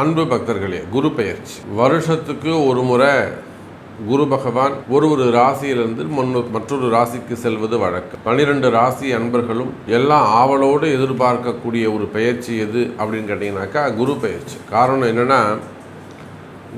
அன்பு பக்தர்களே குரு பெயர்ச்சி. வருஷத்துக்கு ஒரு முறை குரு பகவான் ஒரு ஒரு ராசியிலிருந்து முன்னு மற்றொரு ராசிக்கு செல்வது வழக்கம். பன்னிரெண்டு ராசி அன்பர்களும் எல்லாம் ஆவலோடு எதிர்பார்க்கக்கூடிய ஒரு பெயர்ச்சி எது அப்படின்னு கேட்டிங்கனாக்கா குரு பெயர்ச்சி. காரணம் என்னென்னா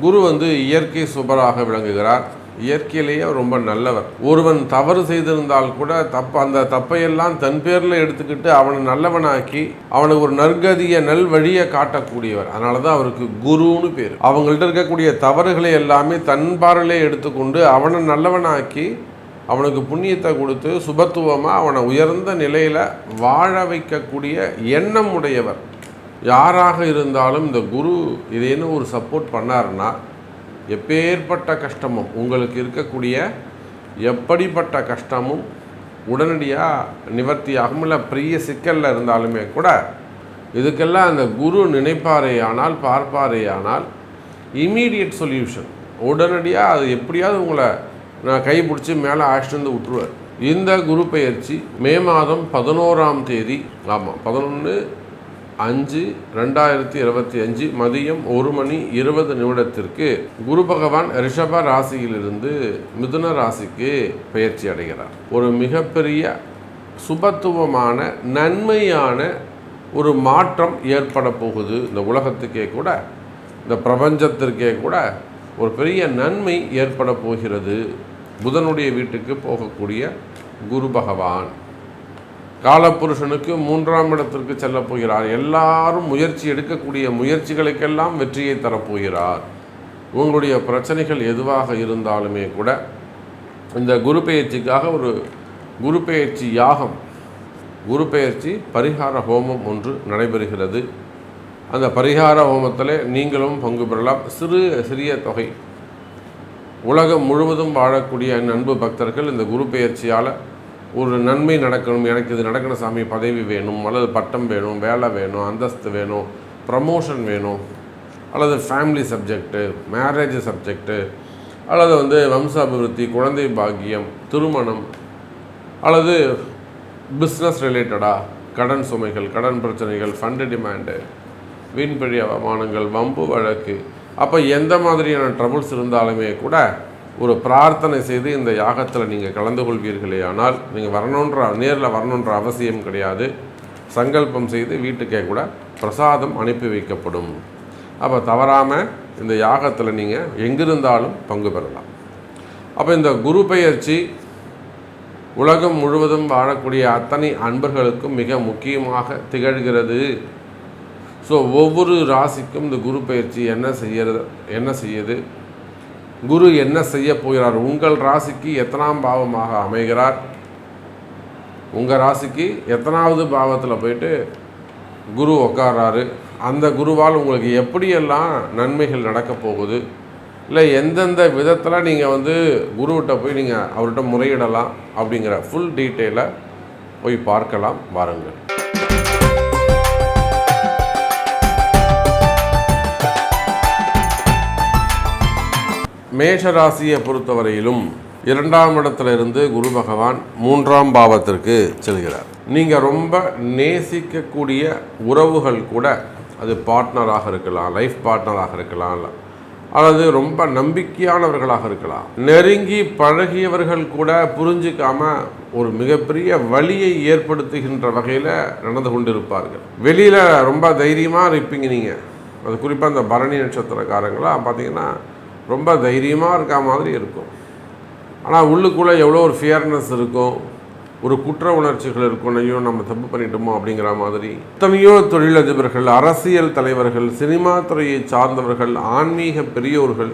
குரு வந்து இயற்கை சுபராக விளங்குகிறார். இயற்கையிலேயே ரொம்ப நல்லவர். ஒருவன் தவறு செய்திருந்தால் கூட தப்பு அந்த தப்பையெல்லாம் தன் பேரில் எடுத்துக்கிட்டு அவனை நல்லவனாக்கி அவனுக்கு ஒரு நற்கதியை நல் வழியை காட்டக்கூடியவர். அதனால தான் அவருக்கு குருன்னு பேர். அவங்கள்ட்ட இருக்கக்கூடிய தவறுகளை எல்லாமே தன் பார்வையிலே எடுத்துக்கொண்டு அவனை நல்லவனாக்கி அவனுக்கு புண்ணியத்தை கொடுத்து சுபத்துவமாக அவனை உயர்ந்த நிலையில் வாழ வைக்கக்கூடிய எண்ணம் உடையவர். யாராக இருந்தாலும் இந்த குரு இதேன்னு ஒரு சப்போர்ட் பண்ணாருன்னா எப்பேற்பட்ட கஷ்டமும் உங்களுக்கு இருக்கக்கூடிய எப்படிப்பட்ட கஷ்டமும் உடனடியாக நிவர்த்தியாகும். இல்லை பெரிய சிக்கலில் இருந்தாலுமே கூட இதுக்கெல்லாம் அந்த குரு நினைப்பாரேயானால் பார்ப்பாரேயானால் இமீடியட் சொல்யூஷன் உடனடியாக அது எப்படியாவது உங்களை நான் கைப்பிடிச்சி மேலே அழைச்சிட்டு வந்து விட்டுருவார். இந்த குரு பயிற்சி மே மாதம் பதினோராம் தேதி ஆமாம் பதினொன்று அஞ்சு ரெண்டாயிரத்தி இருபத்தி அஞ்சு மதியம் ஒரு மணி இருபது நிமிடத்திற்கு குரு பகவான் ரிஷப ராசியிலிருந்து மிதுன ராசிக்கு பெயர்ச்சி அடைகிறார். ஒரு மிகப்பெரிய சுபத்துவமான நன்மையான ஒரு மாற்றம் ஏற்பட போகுது இந்த உலகத்துக்கே கூட. இந்த பிரபஞ்சத்திற்கே கூட ஒரு பெரிய நன்மை ஏற்பட போகிறது. புதனுடைய வீட்டுக்கு போகக்கூடிய குரு பகவான். காலப்புருஷனுக்கு மூன்றாம் இடத்திற்கு செல்ல போகிறார். எல்லாரும் முயற்சி எடுக்கக்கூடிய முயற்சிகளுக்கெல்லாம் வெற்றியை தரப்போகிறார். உங்களுடைய பிரச்சனைகள் எதுவாக இருந்தாலுமே கூட இந்த குரு பெயர்ச்சிக்காக ஒரு குரு பெயர்ச்சி யாகம் குரு பெயர்ச்சி பரிகார ஹோமம் ஒன்று நடைபெறுகிறது. அந்த பரிகார ஹோமத்தில் நீங்களும் பங்கு பெறலாம். சிறு சிறிய தொகை. உலகம் முழுவதும் வாழக்கூடிய நண்பு பக்தர்கள் இந்த குரு பெயர்ச்சியால் ஒரு நன்மை நடக்கணும் எனக்கு இது நடக்கணும் சாமி பதவி வேணும் அல்லது பட்டம் வேணும் வேலை வேணும் அந்தஸ்து வேணும் ப்ரமோஷன் வேணும் அல்லது ஃபேமிலி சப்ஜெக்ட்டு மேரேஜ் சப்ஜெக்ட்டு அல்லது வந்து வம்ச அபிவிருத்தி குழந்தை பாக்கியம் திருமணம் அல்லது பிஸ்னஸ் ரிலேட்டடாக கடன் சுமைகள் கடன் பிரச்சனைகள் ஃபண்டு டிமாண்டு வீண்பழி அவமானங்கள் வம்பு வழக்கு. அப்போ எந்த மாதிரியான ட்ரபுள்ஸ் இருந்தாலுமே கூட ஒரு பிரார்த்தனை செய்து இந்த யாகத்தில் நீங்கள் கலந்து கொள்வீர்களே ஆனால் நீங்கள் வரணுன்ற நேரில் வரணுன்ற அவசியம் கிடையாது. சங்கல்பம் செய்து வீட்டுக்கே கூட பிரசாதம் அனுப்பி வைக்கப்படும். அப்போ தவறாமல் இந்த யாகத்தில் நீங்கள் எங்கிருந்தாலும் பங்கு பெறலாம். அப்போ இந்த குரு பெயர்ச்சி உலகம் முழுவதும் வாழக்கூடிய அத்தனை அன்பர்களுக்கும் மிக முக்கியமாக திகழ்கிறது. ஸோ ஒவ்வொரு ராசிக்கும் இந்த குரு பயிற்சி என்ன செய்யறது என்ன செய்யுது? குரு என்ன செய்ய போகிறார்? உங்கள் ராசிக்கு எத்தனாம் பாவமாக அமைகிறார்? உங்கள் ராசிக்கு எத்தனாவது பாவத்தில் போயிட்டு குரு உக்காராரு. அந்த குருவால் உங்களுக்கு எப்படியெல்லாம் நன்மைகள் நடக்க போகுது? இல்லை எந்தெந்த விதத்தில் நீங்கள் வந்து குருவிட்ட போய் நீங்கள் அவர்கிட்ட முறையிடலாம் அப்படிங்கிற ஃபுல் டீட்டெயிலை போய் பார்க்கலாம் வாருங்கள். மேஷ ராசியை பொறுத்தவரையிலும் இரண்டாம் இடத்துல இருந்து குரு பகவான் மூன்றாம் பாவத்திற்கு செல்கிறார். நீங்கள் ரொம்ப நேசிக்கக்கூடிய உறவுகள் கூட அது பார்ட்னராக இருக்கலாம் லைஃப் பார்ட்னராக இருக்கலாம் அல்லது ரொம்ப நம்பிக்கையானவர்களாக இருக்கலாம். நெருங்கி பழகியவர்கள் கூட புரிஞ்சிக்காம ஒரு மிகப்பெரிய வழியை ஏற்படுத்துகின்ற வகையில் நடந்து கொண்டிருப்பார்கள். வெளியில் ரொம்ப தைரியமாக இருப்பீங்க நீங்கள் அது குறிப்பாக இந்த பரணி நட்சத்திரக்காரங்களாம் பார்த்தீங்கன்னா ரொம்ப தைரியமாக இருக்க மாதிரி இருக்கும். ஆனால் உள்ளுக்குள்ளே எவ்வளோ ஒரு ஃபியர்னஸ் இருக்கும் ஒரு குற்ற உணர்ச்சிகள் இருக்கும் ஐயோ நம்ம தப்பு பண்ணிட்டோமோ அப்படிங்கிற மாதிரி. எத்தனையோ தொழிலதிபர்கள் அரசியல் தலைவர்கள் சினிமா துறையை சார்ந்தவர்கள் ஆன்மீக பெரியோர்கள்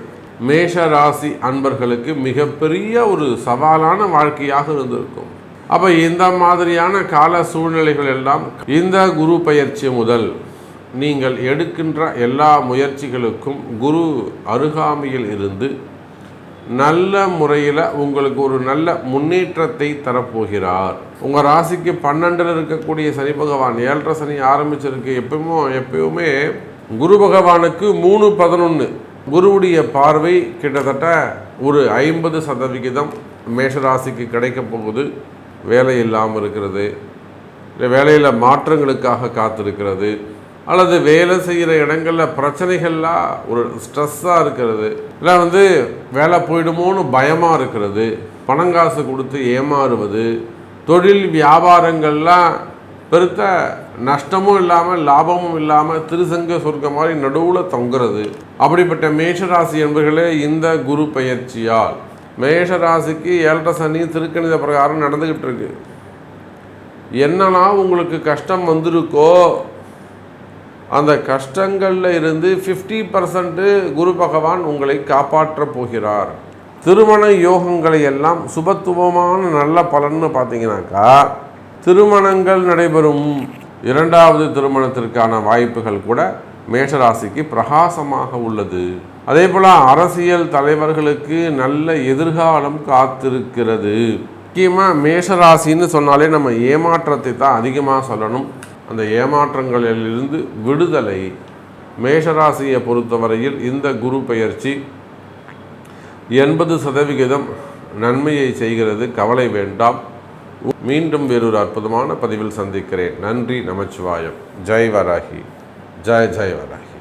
மேஷ ராசி அன்பர்களுக்கு மிகப்பெரிய ஒரு சவாலான வாழ்க்கையாக இருந்திருக்கும். அப்போ இந்த மாதிரியான கால சூழ்நிலைகள் எல்லாம் இந்த குரு பயிற்சி முதல் நீங்கள் எடுக்கின்ற எல்லா முயற்சிகளுக்கும் குரு அருகாமையில் இருந்து நல்ல முறையில் உங்களுக்கு ஒரு நல்ல முன்னேற்றத்தை தரப்போகிறார். உங்கள் ராசிக்கு பன்னெண்டில் இருக்கக்கூடிய சனி பகவான் ஏழரை சனி ஆரம்பிச்சிருக்கு. எப்பவுமோ எப்பயுமே குரு பகவானுக்கு மூணு பதினொன்று குருவுடைய பார்வை கிட்டத்தட்ட ஒரு ஐம்பது சதவிகிதம் மேஷராசிக்கு கிடைக்க போகுது. வேலை இல்லாமல் இருக்கிறது. இல்லை வேலையில் மாற்றங்களுக்காக காத்திருக்கிறது. அல்லது வேலை செய்கிற இடங்களில் பிரச்சனைகள்லாம் ஒரு ஸ்ட்ரெஸ்ஸாக இருக்கிறது. இல்லை வந்து வேலை போயிடுமோன்னு பயமாக இருக்கிறது. பணங்காசு கொடுத்து ஏமாறுவது. தொழில் வியாபாரங்கள்லாம் பெருத்த நஷ்டமும் இல்லாமல் லாபமும் இல்லாமல் திருசங்க சொர்க்கம் மாதிரி நடுவில் தொங்குறது. அப்படிப்பட்ட மேஷராசி என்பர்களே இந்த குரு பயிற்சியால் மேஷராசிக்கு ஏழரை சனி திருக்கணித பிரகாரம் நடந்துக்கிட்டு இருக்கு. என்னன்னா உங்களுக்கு கஷ்டம் வந்திருக்கோ அந்த கஷ்டங்களில் இருந்து ஃபிஃப்டி பர்சன்ட்டு குரு பகவான் உங்களை காப்பாற்றப் போகிறார். திருமண யோகங்களை எல்லாம் சுபத்துவமான நல்ல பலன்னு பார்த்தீங்கன்னாக்கா திருமணங்கள் நடைபெறும். இரண்டாவது திருமணத்திற்கான வாய்ப்புகள் கூட மேஷராசிக்கு பிரகாசமாக உள்ளது. அதே போல் அரசியல் தலைவர்களுக்கு நல்ல எதிர்காலம் காத்திருக்கிறது. முக்கியமாக மேஷராசின்னு சொன்னாலே நம்ம ஏமாற்றத்தை தான் அதிகமாக சொல்லணும். அந்த ஏமாற்றங்களிலிருந்து விடுதலை மேஷராசியை பொறுத்தவரையில் இந்த குரு பெயர்ச்சி எண்பது சதவிகிதம் நன்மையை செய்கிறது. கவலை வேண்டாம். மீண்டும் வேறொரு அற்புதமான பதிவில் சந்திக்கிறேன். நன்றி நமச்சிவாயம். ஜெய் வராகி ஜெய் ஜெய் வராகி